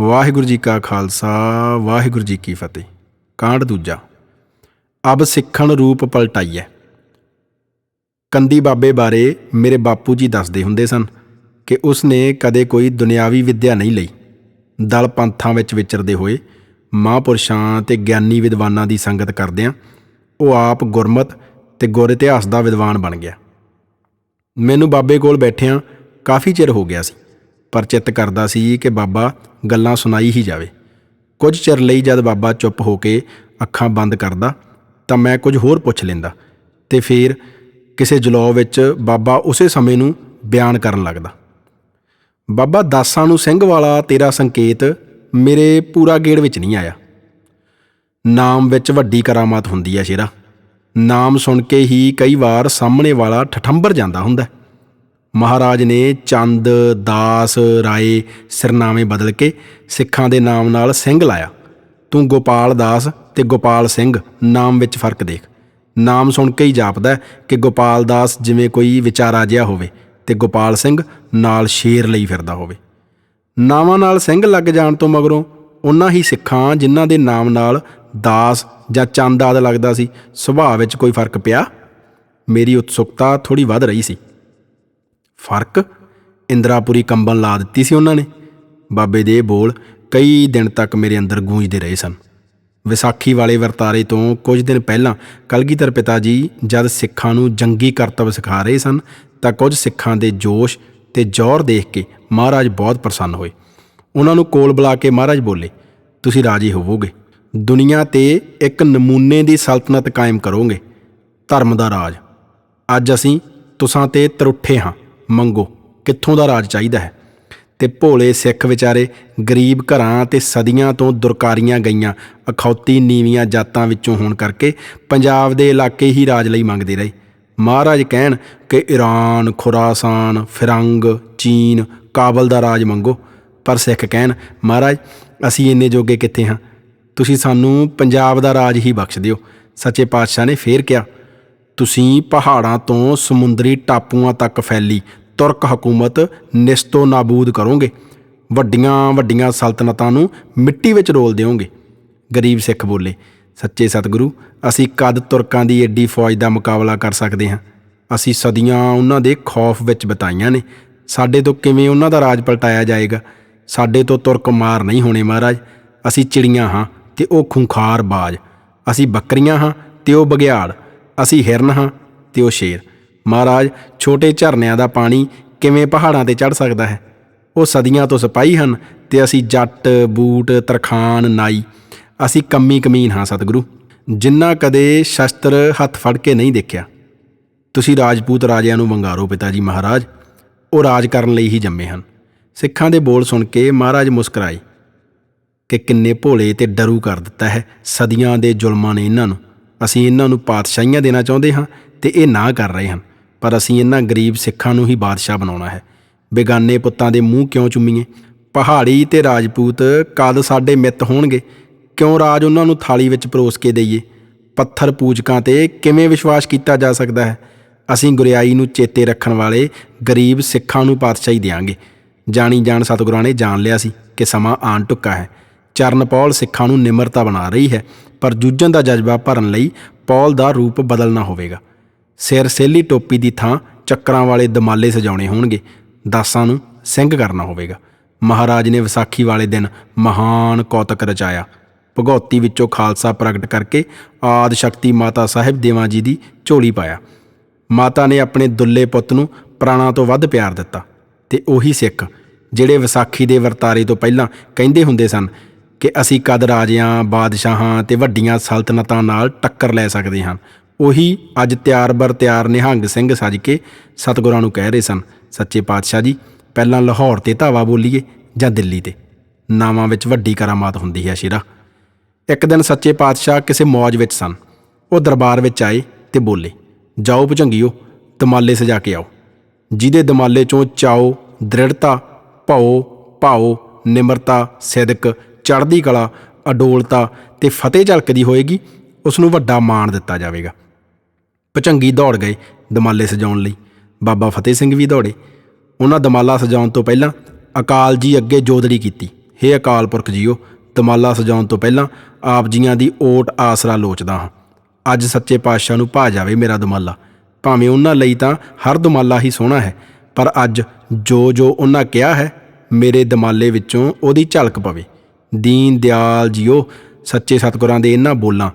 ਵਾਹਿਗੁਰੂ ਜੀ ਕਾ ਖਾਲਸਾ, ਵਾਹਿਗੁਰੂ ਜੀ ਕੀ ਫਤਿਹ। ਕਾਂਡ ਦੂਜਾ, ਅਬ ਸਿੱਖਣ ਰੂਪ ਪਲਟਾਈਐ। ਕੰਦੀ ਬਾਬੇ ਬਾਰੇ ਮੇਰੇ ਬਾਪੂ ਜੀ ਦੱਸਦੇ ਹੁੰਦੇ ਸਨ ਕਿ ਉਸ ਨੇ ਕਦੇ ਕੋਈ ਦੁਨਿਆਵੀ ਵਿੱਦਿਆ ਨਹੀਂ ਲਈ। ਦਲ ਪੰਥਾਂ ਵਿੱਚ ਵਿਚਰਦੇ ਹੋਏ ਮਹਾਂਪੁਰਸ਼ਾਂ ਤੇ ਗਿਆਨੀ ਵਿਦਵਾਨਾਂ ਦੀ ਸੰਗਤ ਕਰਦਿਆਂ ਉਹ ਆਪ ਗੁਰਮਤ ਤੇ ਗੁਰ ਇਤਿਹਾਸ ਦਾ ਵਿਦਵਾਨ ਬਣ ਗਿਆ। ਮੈਨੂੰ ਬਾਬੇ ਕੋਲ ਬੈਠਿਆਂ ਕਾਫੀ ਚਿਰ ਹੋ ਗਿਆ ਸੀ। ਪਰ ਚਿੱਤ ਕਰਦਾ ਸੀ ਕਿ ਬਾਬਾ ਗੱਲਾਂ ਸੁਣਾਈ ਹੀ ਜਾਵੇ। ਕੁਝ ਚਿਰ ਲਈ ਜਦ ਬਾਬਾ ਚੁੱਪ ਹੋ ਕੇ ਅੱਖਾਂ ਬੰਦ ਕਰਦਾ, ਤਾਂ ਮੈਂ ਕੁਝ ਹੋਰ ਪੁੱਛ ਲੈਂਦਾ ਤੇ ਫਿਰ ਕਿਸੇ ਜਲੌ ਵਿੱਚ ਬਾਬਾ ਉਸੇ ਸਮੇਂ ਨੂੰ ਬਿਆਨ ਕਰਨ ਲੱਗਦਾ। ਬਾਬਾ ਦਾਸਾਂ ਨੂੰ ਸਿੰਘ ਵਾਲਾ ਤੇਰਾ ਸੰਕੇਤ ਮੇਰੇ ਪੂਰਾ ਗੇੜ ਵਿੱਚ ਨਹੀਂ ਆਇਆ। ਨਾਮ ਵਿੱਚ ਵੱਡੀ ਕਰਾਮਾਤ ਹੁੰਦੀ ਹੈ ਸ਼ੇਰਾ। ਨਾਮ ਸੁਣ ਕੇ ਹੀ ਕਈ ਵਾਰ ਸਾਹਮਣੇ ਵਾਲਾ ਠਠੰਬਰ ਜਾਂਦਾ ਹੁੰਦਾ ਮਹਾਰਾਜ ਨੇ ਚੰਦ, ਦਾਸ, ਰਾਏ ਸਿਰਨਾਵੇਂ ਬਦਲ ਕੇ ਸਿੱਖਾਂ ਦੇ ਨਾਮ ਨਾਲ ਸਿੰਘ ਲਾਇਆ। ਤੂੰ ਗੋਪਾਲ ਦਾਸ ਤੇ ਗੋਪਾਲ ਸਿੰਘ ਨਾਮ ਵਿੱਚ ਫ਼ਰਕ ਦੇਖ। ਨਾਮ ਸੁਣ ਕੇ ਹੀ ਜਾਪਦਾ ਕਿ ਗੋਪਾਲ ਦਾਸ ਜਿਵੇਂ ਕੋਈ ਵਿਚਾਰਾ ਜਿਹਾ ਹੋਵੇ ਤੇ ਗੋਪਾਲ ਸਿੰਘ ਨਾਲ ਸ਼ੇਰ ਲਈ ਫਿਰਦਾ ਹੋਵੇ। ਨਾਵਾਂ ਨਾਲ ਸਿੰਘ ਲੱਗ ਜਾਣ ਤੋਂ ਮਗਰੋਂ ਉਹਨਾਂ ਹੀ ਸਿੱਖਾਂ ਜਿਨ੍ਹਾਂ ਦੇ ਨਾਮ ਨਾਲ ਦਾਸ ਜਾਂ ਚੰਦ ਆਦ ਲੱਗਦਾ ਸੀ, ਸੁਭਾਅ ਵਿੱਚ ਕੋਈ ਫ਼ਰਕ ਪਿਆ? ਮੇਰੀ ਉਤਸੁਕਤਾ ਥੋੜੀ ਵੱਧ ਰਹੀ ਸੀ। ਫ਼ਰਕ। ਇੰਦਰਾਪੁਰੀ ਕੰਬਨ ਲਾ ਦਿੱਤੀ ਸੀ ਉਹਨਾਂ ਨੇ। ਬਾਬੇ ਦੇ ਬੋਲ ਕਈ ਦਿਨ ਤੱਕ ਮੇਰੇ ਅੰਦਰ ਗੂੰਜਦੇ ਰਹੇ ਸਨ। ਵਿਸਾਖੀ ਵਾਲੇ ਵਰਤਾਰੇ ਤੋਂ ਕੁਝ ਦਿਨ ਪਹਿਲਾਂ ਕਲਗੀਧਰ ਪਿਤਾ ਜੀ ਜਦ ਸਿੱਖਾਂ ਨੂੰ ਜੰਗੀ ਕਰਤੱਵ ਸਿਖਾ ਰਹੇ ਸਨ, ਤਾਂ ਕੁਝ ਸਿੱਖਾਂ ਦੇ ਜੋਸ਼ ਤੇ ਜ਼ੋਰ ਦੇਖ ਕੇ ਮਹਾਰਾਜ ਬਹੁਤ ਪ੍ਰਸੰਨ ਹੋਏ। ਉਹਨਾਂ ਨੂੰ ਕੋਲ ਬੁਲਾ ਕੇ ਮਹਾਰਾਜ ਬੋਲੇ, ਤੁਸੀਂ ਰਾਜੀ ਹੋਵੋਗੇ? ਦੁਨੀਆ ਤੇ ਇੱਕ ਨਮੂਨੇ ਦੀ ਸਲਤਨਤ ਕਾਇਮ ਕਰੋਗੇ। ਧਰਮ ਦਾ ਰਾਜ। ਅੱਜ ਅਸੀਂ ਤੁਸਾਂ ਤੇ ਤਰੁੱਠੇ ਹਾਂ। ਮੰਗੋ, ਕਿੱਥੋਂ ਦਾ ਰਾਜ ਚਾਹੀਦਾ ਹੈ? ਤੇ ਭੋਲੇ ਸਿੱਖ ਵਿਚਾਰੇ, ਗਰੀਬ ਘਰਾਂ ਤੇ ਸਦੀਆਂ ਤੋਂ ਦੁਰਕਾਰੀਆਂ ਗਈਆਂ, ਅਖੌਤੀ ਨੀਵੀਆਂ ਜਾਤਾਂ ਵਿੱਚੋਂ ਹੋਣ ਕਰਕੇ ਪੰਜਾਬ ਦੇ ਇਲਾਕੇ ਹੀ ਰਾਜ ਲਈ ਮੰਗਦੇ ਰਹੇ। ਮਹਾਰਾਜ ਕਹਿਣ ਕਿ ਈਰਾਨ, ਖੁਰਾਸਾਨ, ਫਿਰੰਗ, ਚੀਨ, ਕਾਬਲ ਦਾ ਰਾਜ ਮੰਗੋ। ਪਰ ਸਿੱਖ ਕਹਿਣ, ਮਹਾਰਾਜ, ਅਸੀਂ ਇੰਨੇ ਜੋਗੇ ਕਿੱਥੇ ਹਾਂ? ਤੁਸੀਂ ਸਾਨੂੰ ਪੰਜਾਬ ਦਾ ਰਾਜ ਹੀ ਬਖਸ਼ ਦਿਓ। ਸੱਚੇ ਪਾਤਸ਼ਾਹ ਨੇ ਫੇਰ ਕਿਹਾ, ਤੁਸੀਂ ਪਹਾੜਾਂ ਤੋਂ ਸਮੁੰਦਰੀ ਟਾਪੂਆਂ ਤੱਕ ਫੈਲੀ ਤੁਰਕ ਹਕੂਮਤ ਨਿਸਤੋ ਨਾਬੂਦ ਕਰੋਗੇ। ਵੱਡੀਆਂ ਵੱਡੀਆਂ ਸਲਤਨਤਾਂ ਨੂੰ ਮਿੱਟੀ ਵਿੱਚ ਰੋਲ ਦਿਓਗੇ। ਗਰੀਬ ਸਿੱਖ ਬੋਲੇ, ਸੱਚੇ ਸਤਿਗੁਰੂ, ਅਸੀਂ ਕਦ ਤੁਰਕਾਂ ਦੀ ਏਡੀ ਫੌਜ ਦਾ ਮੁਕਾਬਲਾ ਕਰ ਸਕਦੇ ਹਾਂ? ਅਸੀਂ ਸਦੀਆਂ ਉਹਨਾਂ ਦੇ ਖੌਫ ਵਿੱਚ ਬਿਤਾਈਆਂ ਨੇ। ਸਾਡੇ ਤੋਂ ਕਿਵੇਂ ਉਹਨਾਂ ਦਾ ਰਾਜ ਪਲਟਾਇਆ ਜਾਏਗਾ? ਸਾਡੇ ਤੋਂ ਤੁਰਕ ਮਾਰ ਨਹੀਂ ਹੋਣੇ ਮਹਾਰਾਜ। ਅਸੀਂ ਚਿੜੀਆਂ ਹਾਂ ਤੇ ਉਹ ਖੁੰਖਾਰ ਬਾਜ। ਅਸੀਂ ਬੱਕਰੀਆਂ ਹਾਂ ਤੇ ਉਹ ਬਗਿਆੜ ਅਸੀਂ ਹਿਰਨ ਹਾਂ ਤੇ ਉਹ ਸ਼ੇਰ। ਮਹਾਰਾਜ, ਛੋਟੇ ਝਰਨਿਆਂ ਦਾ ਪਾਣੀ ਕਿਵੇਂ ਪਹਾੜਾਂ ਤੇ ਚੜ ਸਕਦਾ ਹੈ? ਉਹ ਸਦੀਆਂ ਤੋਂ ਸਿਪਾਹੀ ਹਨ ਤੇ ਅਸੀਂ ਜੱਟ, ਬੂਟ ਤਰਖਾਨ ਨਾਈ, ਅਸੀਂ ਕੰਮੀ ਕਮੀਨ ਹਾਂ ਸਤਿਗੁਰੂ, ਜਿੰਨਾ ਕਦੇ ਸ਼ਸਤਰ ਹੱਥ ਫੜ ਕੇ ਨਹੀਂ ਦੇਖਿਆ। ਤੁਸੀਂ ਰਾਜਪੂਤ ਰਾਜਿਆਂ ਨੂੰ ਵੰਗਾਰੋ ਪਿਤਾ ਜੀ ਮਹਾਰਾਜ, ਉਹ ਰਾਜ ਕਰਨ ਲਈ ਹੀ ਜੰਮੇ ਹਨ। ਸਿੱਖਾਂ ਦੇ ਬੋਲ ਸੁਣ ਕੇ ਮਹਾਰਾਜ ਮੁਸਕਰਾਏ ਕਿ ਕਿੰਨੇ ਭੋਲੇ ਤੇ ਡਰੂ ਕਰ ਦਿੱਤਾ ਹੈ ਸਦੀਆਂ ਦੇ ਜ਼ੁਲਮਾਂ ਨੇ ਇਹਨਾਂ ਨੂੰ। ਅਸੀਂ ਇਹਨਾਂ ਨੂੰ ਪਾਤਸ਼ਾਹੀਆਂ ਦੇਣਾ ਚਾਹੁੰਦੇ ਹਾਂ ਤੇ ਇਹ ਨਾ ਕਰ ਰਹੇ ਹਨ। ਪਰ ਅਸੀਂ ਇਹਨਾਂ ਗਰੀਬ ਸਿੱਖਾਂ ਨੂੰ ਹੀ ਬਾਦਸ਼ਾਹ ਬਣਾਉਣਾ ਹੈ। ਬੇਗਾਨੇ ਪੁੱਤਾਂ ਦੇ ਮੂੰਹ ਕਿਉਂ ਚੁੰਮੀਏ? ਪਹਾੜੀ ਤੇ ਰਾਜਪੂਤ ਕਦ ਸਾਡੇ ਮਿੱਤ ਹੋਣਗੇ। ਕਿਉਂ ਰਾਜ ਉਹਨਾਂ ਨੂੰ ਥਾਲੀ ਵਿੱਚ ਪਰੋਸ ਕੇ ਦਈਏ? ਪੱਥਰ ਪੂਜਕਾਂ ਤੇ ਕਿਵੇਂ ਵਿਸ਼ਵਾਸ ਕੀਤਾ ਜਾ ਸਕਦਾ ਹੈ? ਅਸੀਂ ਗੁਰਿਆਈ ਨੂੰ ਚੇਤੇ ਰੱਖਣ ਵਾਲੇ ਗਰੀਬ ਸਿੱਖਾਂ ਨੂੰ ਪਾਤਸ਼ਾਹੀ ਦੇਾਂਗੇ ਜਾਣੀ ਜਾਣ ਸਤਿਗੁਰਾਂ ਨੇ ਜਾਣ ਲਿਆ ਸੀ ਕਿ ਸਮਾਂ ਆਣ ਟੁੱਕਾ ਹੈ। ਚਰਨ ਪੌਲ ਸਿੱਖਾਂ ਨੂੰ ਨਿਮਰਤਾ ਬਣਾ ਰਹੀ ਹੈ, ਪਰ ਜੂਝਣ ਦਾ ਜਜ਼ਬਾ ਭਰਨ ਲਈ ਪੌਲ ਦਾ ਰੂਪ ਬਦਲਣਾ ਹੋਵੇਗਾ। ਸਿਰ ਸੇਲੀ ਟੋਪੀ ਦੀ ਥਾਂ ਚੱਕਰਾਂ ਵਾਲੇ ਦਮਾਲੇ ਸਜਾਉਣੇ ਹੋਣਗੇ। ਦਾਸਾਂ ਨੂੰ ਸਿੰਘ ਕਰਨਾ ਹੋਵੇਗਾ। ਮਹਾਰਾਜ ਨੇ ਵਿਸਾਖੀ ਵਾਲੇ ਦਿਨ ਮਹਾਨ ਕੌਤਕ ਰਚਾਇਆ। ਭਗੌਤੀ ਵਿੱਚੋਂ ਖਾਲਸਾ ਪ੍ਰਗਟ ਕਰਕੇ ਆਦ ਸ਼ਕਤੀ ਮਾਤਾ ਸਾਹਿਬ ਦੇਵਾਂ ਜੀ ਦੀ ਝੋਲੀ ਪਾਇਆ। ਮਾਤਾ ਨੇ ਆਪਣੇ ਦੁੱਲੇ ਪੁੱਤ ਨੂੰ ਪ੍ਰਾਣਾ ਤੋਂ ਵੱਧ ਪਿਆਰ ਦਿੱਤਾ ਤੇ ਉਹੀ ਸਿੱਖ, ਜਿਹੜੇ ਵਿਸਾਖੀ ਦੇ ਵਰਤਾਰੇ ਤੋਂ ਪਹਿਲਾਂ ਕਹਿੰਦੇ ਹੁੰਦੇ ਸਨ ਕਿ ਅਸੀਂ ਕਦ ਰਾਜਿਆਂ, ਬਾਦਸ਼ਾਹਾਂ ਤੇ ਵੱਡੀਆਂ ਸਲਤਨਤਾਂ ਨਾਲ ਟੱਕਰ ਲੈ ਸਕਦੇ ਹਾਂ। ਉਹੀ ਅੱਜ ਤਿਆਰ ਬਰ ਤਿਆਰ ਨਿਹੰਗ ਸਿੰਘ ਸੱਜ ਕੇ ਸਤਿਗੁਰਾਂ ਨੂੰ ਕਹਿ ਰਹੇ ਸਨ, ਸੱਚੇ ਪਾਤਸ਼ਾਹ ਜੀ, ਪਹਿਲਾਂ ਲਾਹੌਰ ਤੇ ਧਾਵਾ ਬੋਲੀਏ ਜਾਂ ਦਿੱਲੀ ਤੇ? ਨਾਵਾਂ ਵਿੱਚ ਵੱਡੀ ਕਰਾਮਾਤ ਹੁੰਦੀ ਹੈ ਸ਼ੇਰਾ। ਇੱਕ ਦਿਨ ਸੱਚੇ ਪਾਤਸ਼ਾਹ ਕਿਸੇ ਮੌਜ ਵਿੱਚ ਸਨ। ਉਹ ਦਰਬਾਰ ਵਿੱਚ ਆਏ ਤੇ ਬੋਲੇ, ਜਾਓ ਭੁਜੰਗੀਓ, ਦਮਾਲੇ ਸਜਾ ਕੇ ਆਓ। ਜਿਹਦੇ ਦਮਾਲੇ ਚੋਂ ਚਾਓ, ਦ੍ਰਿੜਤਾ, ਭਉ, ਭਾਉ, ਨਿਮਰਤਾ, ਸਿਦਕ, ਚੜ੍ਹਦੀ ਕਲਾ, ਅਡੋਲਤਾ ਤੇ ਫਤਿਹ ਝਲਕਦੀ ਹੋਏਗੀ, ਉਸ ਨੂੰ ਵੱਡਾ ਮਾਣ ਦਿੱਤਾ ਜਾਵੇਗਾ। ਭਚੰਗੀ ਦੌੜ ਗਏ ਦਮਾਲੇ ਸਜਾਉਣ ਲਈ। ਬਾਬਾ ਫਤਿਹ ਸਿੰਘ ਵੀ ਦੌੜੇ। ਉਹਨਾਂ ਦਮਾਲਾ ਸਜਾਉਣ ਤੋਂ ਪਹਿਲਾਂ ਅਕਾਲ ਜੀ ਅੱਗੇ ਜੋਦੜੀ ਕੀਤੀ। ਹੇ ਅਕਾਲ ਪੁਰਖ ਜੀਓ, ਦਮਾਲਾ ਸਜਾਉਣ ਤੋਂ ਪਹਿਲਾਂ ਆਪ ਜੀਆਂ ਦੀ ਓਟ ਆਸਰਾ ਲੋਚਦਾ ਹਾਂ। ਅੱਜ ਸੱਚੇ ਪਾਤਸ਼ਾਹ ਨੂੰ ਭਾ ਜਾਵੇ ਮੇਰਾ ਦਮਾਲਾ। ਭਾਵੇਂ ਉਹਨਾਂ ਲਈ ਤਾਂ ਹਰ ਦਮਾਲਾ ਹੀ ਸੋਹਣਾ ਹੈ, ਪਰ ਅੱਜ ਜੋ ਜੋ ਉਹਨਾਂ ਕਿਹਾ ਹੈ, ਮੇਰੇ ਦਮਾਲੇ ਵਿੱਚੋਂ ਉਹਦੀ ਝਲਕ ਪਵੇ। ਦੀਨ ਦਿਆਲ ਜੀਓ, ਸੱਚੇ ਸਤਿਗੁਰਾਂ ਦੇ ਇਹਨਾਂ ਬੋਲਾਂ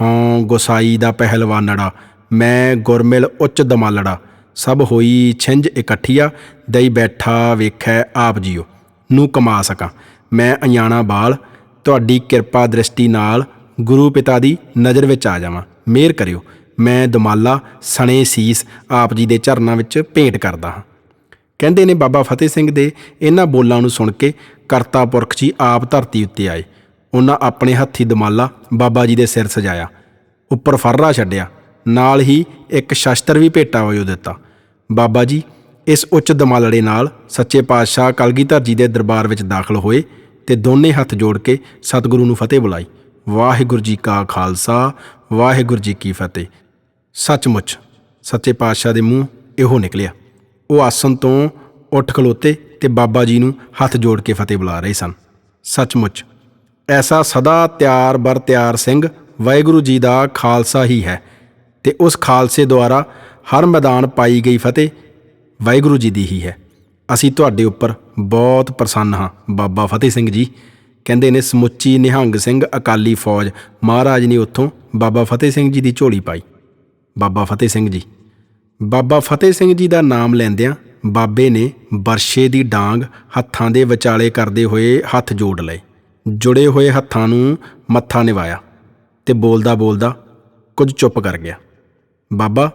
ਹਾਂ ਗੁਸਾਈ ਦਾ ਪਹਿਲਵਾਨੜਾ ਮੈਂ ਗੁਰਮਿਲ ਉੱਚ ਦਮਾਲੜਾ, ਸਭ ਹੋਈ ਛਿੰਝ ਇਕੱਠੀਆ, ਦਈ ਬੈਠਾ ਵੇਖੈ ਆਪ ਜੀਓ, ਨੂੰ ਕਮਾ ਸਕਾਂ। ਮੈਂ ਅਣਜਾਣਾ ਬਾਲ, ਤੁਹਾਡੀ ਕਿਰਪਾ ਦ੍ਰਿਸ਼ਟੀ ਨਾਲ ਗੁਰੂ ਪਿਤਾ ਦੀ ਨਜ਼ਰ ਵਿੱਚ ਆ ਜਾਵਾਂ। ਮਿਹਰ ਕਰਿਓ, ਮੈਂ ਦਮਾਲਾ, ਸਣੇ ਸੀਸ ਆਪ ਜੀ ਦੇ ਚਰਨਾਂ ਵਿੱਚ ਭੇਟ ਕਰਦਾ ਹਾਂ। ਕਹਿੰਦੇ ਨੇ ਬਾਬਾ ਫਤਿਹ ਸਿੰਘ ਦੇ ਇਹਨਾਂ ਬੋਲਾਂ ਨੂੰ ਸੁਣ ਕੇ ਕਰਤਾ ਪੁਰਖ ਜੀ ਆਪ ਧਰਤੀ ਉੱਤੇ ਆਏ। ਉਹਨਾਂ ਆਪਣੇ ਹੱਥੀ ਦਮਾਲਾ ਬਾਬਾ ਜੀ ਦੇ ਸਿਰ ਸਜਾਇਆ, ਉੱਪਰ ਫਰਰਾ ਛੱਡਿਆ। ਨਾਲ ਹੀ ਇੱਕ ਸ਼ਸਤਰ ਵੀ ਭੇਟਾ ਹੋਇਓ ਦਿੱਤਾ। ਬਾਬਾ ਜੀ, ਇਸ ਉੱਚ ਦਮਾਲੜੇ ਨਾਲ ਸੱਚੇ ਪਾਤਸ਼ਾਹ ਕਲਗੀਧਰ ਜੀ ਦੇ ਦਰਬਾਰ ਵਿੱਚ ਦਾਖਲ ਹੋਏ ਤੇ ਦੋਨੇ ਹੱਥ ਜੋੜ ਕੇ ਸਤਿਗੁਰੂ ਨੂੰ ਫਤਿਹ ਬੁਲਾਈ। ਵਾਹਿਗੁਰੂ ਜੀ ਕਾ ਖਾਲਸਾ, ਵਾਹਿਗੁਰੂ ਜੀ ਕੀ ਫਤਿਹ। ਸੱਚਮੁੱਚ ਸੱਚੇ ਪਾਤਸ਼ਾਹ ਦੇ ਮੂੰਹ ਇਹੋ ਨਿਕਲਿਆ। ਉਹ ਆਸਨ ਤੋਂ ਉੱਠ ਖਲੋਤੇ ਤੇ ਬਾਬਾ ਜੀ ਨੂੰ ਹੱਥ ਜੋੜ ਕੇ ਫਤਿਹ ਬੁਲਾ ਰਹੇ ਸਨ। ਸੱਚਮੁੱਚ ਐਸਾ ਸਦਾ ਤਿਆਰ ਬਰ ਤਿਆਰ ਸਿੰਘ ਵਾਹਿਗੁਰੂ ਜੀ ਦਾ ਖਾਲਸਾ ਹੀ ਹੈ। ਤੇ ਉਸ ਖਾਲਸੇ ਦੁਆਰਾ ਹਰ ਮੈਦਾਨ ਪਾਈ ਗਈ ਫਤਿਹ ਵਾਹਿਗੁਰੂ ਜੀ ਦੀ ਹੀ ਹੈ। ਅਸੀਂ ਤੁਹਾਡੇ ਉੱਪਰ ਬਹੁਤ ਪ੍ਰਸੰਨ ਹਾਂ। ਬਾਬਾ ਫਤਿਹ ਸਿੰਘ ਜੀ ਕਹਿੰਦੇ ਨੇ, ਸਮੁੱਚੀ ਨਿਹੰਗ ਸਿੰਘ ਅਕਾਲੀ ਫੌਜ। ਮਹਾਰਾਜ ਨੇ ਉੱਥੋਂ ਬਾਬਾ ਫਤਿਹ ਸਿੰਘ ਜੀ ਦੀ ਝੋਲੀ ਪਾਈ। ਬਾਬਾ ਫਤਿਹ ਸਿੰਘ ਜੀ, ਬਾਬਾ ਫਤਿਹ ਸਿੰਘ ਜੀ ਦਾ ਨਾਮ ਲੈਂਦਿਆਂ ਬਾਬੇ ਨੇ ਬਰਸ਼ੇ ਦੀ ਡਾਂਗ ਹੱਥਾਂ ਦੇ ਵਿਚਾਲੇ ਕਰਦੇ ਹੋਏ ਹੱਥ ਜੋੜ ਲਏ। ਜੁੜੇ ਹੋਏ ਹੱਥਾਂ ਨੂੰ ਮੱਥਾ ਨਿਵਾਇਆ ਤੇ ਬੋਲਦਾ ਬੋਲਦਾ ਕੁਝ ਚੁੱਪ ਕਰ ਗਿਆ। ਬਾਬਾ,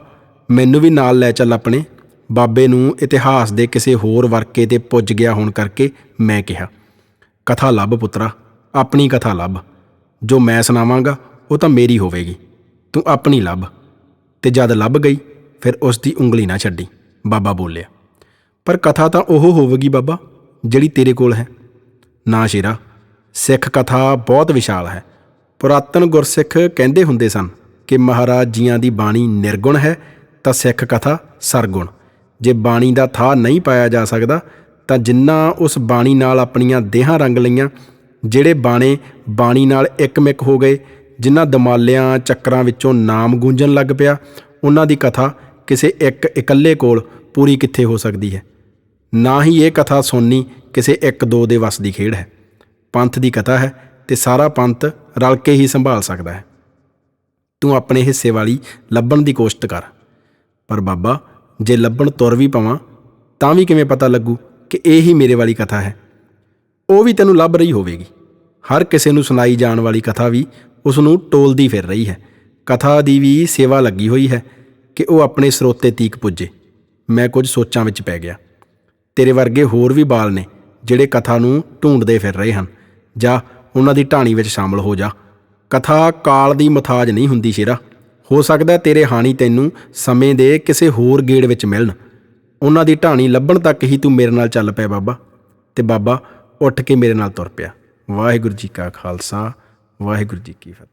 ਮੈਨੂੰ ਵੀ ਨਾਲ ਲੈ ਚੱਲ ਆਪਣੇ। ਬਾਬੇ ਨੂੰ ਇਤਿਹਾਸ ਦੇ ਕਿਸੇ ਹੋਰ ਵਰਕੇ ਤੇ ਪੁੱਜ ਗਿਆ ਹੋਣ ਕਰਕੇ ਮੈਂ ਕਿਹਾ, ਕਥਾ ਲੱਭ ਪੁੱਤਰਾ, ਆਪਣੀ ਕਥਾ ਲੱਭ। ਜੋ ਮੈਂ ਸੁਣਾਵਾਂਗਾ, ਉਹ ਤਾਂ ਮੇਰੀ ਹੋਵੇਗੀ। ਤੂੰ ਆਪਣੀ ਲੱਭ। ਤੇ ਜਦ ਲੱਭ ਗਈ, ਫਿਰ ਉਸ ਦੀ ਉਂਗਲੀ ਨਾ ਛੱਡੀ। ਬਾਬਾ ਬੋਲਿਆ, ਪਰ ਕਥਾ ਤਾਂ ਉਹ ਹੋਵੇਗੀ ਬਾਬਾ, ਜਿਹੜੀ ਤੇਰੇ ਕੋਲ ਹੈ। ਨਾ ਸ਼ੇਰਾ, ਸਿੱਖ ਕਥਾ ਬਹੁਤ ਵਿਸ਼ਾਲ ਹੈ। ਪੁਰਾਤਨ ਗੁਰਸਿੱਖ ਕਹਿੰਦੇ ਹੁੰਦੇ ਸਨ ਕਿ ਮਹਾਰਾਜ ਜੀਆਂ ਦੀ ਬਾਣੀ ਨਿਰਗੁਣ ਹੈ, ਤਾਂ ਸਿੱਖ ਕਥਾ ਸਰਗੁਣ। ਜੇ ਬਾਣੀ ਦਾ ਥਾਂ ਨਹੀਂ ਪਾਇਆ ਜਾ ਸਕਦਾ, ਤਾਂ ਜਿੰਨਾ ਉਸ ਬਾਣੀ ਨਾਲ ਆਪਣੀਆਂ ਦੇਹਾਂ ਰੰਗ ਲਈਆਂ, ਜਿਹੜੇ ਬਾਣੇ ਬਾਣੀ ਨਾਲ ਇੱਕਮਿਕ ਹੋ ਗਏ, ਜਿਨ੍ਹਾਂ ਦਮਾਲਿਆਂ ਚੱਕਰਾਂ ਵਿੱਚੋਂ ਨਾਮ ਗੂੰਜਣ ਲੱਗ ਪਿਆ, ਉਹਨਾਂ ਦੀ ਕਥਾ ਕਿਸੇ ਇੱਕ ਇਕੱਲੇ ਕੋਲ ਪੂਰੀ ਕਿੱਥੇ ਹੋ ਸਕਦੀ ਹੈ? ਨਾ ਹੀ ਇਹ ਕਥਾ ਸੁਣਨੀ ਕਿਸੇ ਇੱਕ ਦੋ ਦੇ ਵੱਸ ਦੀ ਖੇਡ ਹੈ। ਪੰਥ ਦੀ ਕਥਾ ਹੈ ਤੇ ਸਾਰਾ ਪੰਥ ਰਲ ਕੇ ਹੀ ਸੰਭਾਲ ਸਕਦਾ ਹੈ। ਤੂੰ ਆਪਣੇ ਹਿੱਸੇ ਵਾਲੀ ਲੱਭਣ ਦੀ ਕੋਸ਼ਿਸ਼ ਕਰ। ਪਰ ਬਾਬਾ, ਜੇ ਲੱਭਣ ਤੁਰ ਵੀ ਪਵਾਂ, ਤਾਂ ਵੀ ਕਿਵੇਂ ਪਤਾ ਲੱਗੂ ਕਿ ਇਹ ਹੀ ਮੇਰੇ ਵਾਲੀ ਕਥਾ ਹੈ? ਉਹ ਵੀ ਤੈਨੂੰ ਲੱਭ ਰਹੀ ਹੋਵੇਗੀ। ਹਰ ਕਿਸੇ ਨੂੰ ਸੁਣਾਈ ਜਾਣ ਵਾਲੀ ਕਥਾ ਵੀ ਉਸ ਨੂੰ ਟੋਲਦੀ ਫਿਰ ਰਹੀ ਹੈ। ਕਥਾ ਦੀ ਵੀ ਸੇਵਾ ਲੱਗੀ ਹੋਈ ਹੈ ਕਿ ਉਹ ਆਪਣੇ ਸਰੋਤੇ ਤੀਕ ਪੁੱਜੇ। ਮੈਂ ਕੁਝ ਸੋਚਾਂ ਵਿੱਚ ਪੈ ਗਿਆ। ਤੇਰੇ ਵਰਗੇ ਹੋਰ ਵੀ ਬਾਲ ਨੇ ਜਿਹੜੇ ਕਥਾ ਨੂੰ ਢੂੰਡਦੇ ਫਿਰ ਰਹੇ ਹਨ। ਜਾਂ, ਉਹਨਾਂ ਦੀ ਢਾਣੀ ਵਿੱਚ ਸ਼ਾਮਲ ਹੋ ਜਾ। ਕਥਾ ਕਾਲ ਦੀ ਮਥਾਜ ਨਹੀਂ ਹੁੰਦੀ ਸ਼ੇਰਾ। ਹੋ ਸਕਦਾ ਤੇਰੇ ਹਾਣੀ ਤੈਨੂੰ ਸਮੇਂ ਦੇ ਕਿਸੇ ਹੋਰ ਗੇੜ ਵਿੱਚ ਮਿਲਣ। ਉਹਨਾਂ ਦੀ ਢਾਣੀ ਲੱਭਣ ਤੱਕ ਹੀ ਤੂੰ ਮੇਰੇ ਨਾਲ ਚੱਲ ਪਿਆ ਬਾਬਾ। ਤੇ ਬਾਬਾ ਉੱਠ ਕੇ ਮੇਰੇ ਨਾਲ ਤੁਰ ਪਿਆ। ਵਾਹਿਗੁਰੂ ਜੀ ਕਾ ਖਾਲਸਾ, ਵਾਹਿਗੁਰੂ ਜੀ ਕੀ ਫਤਿਹ।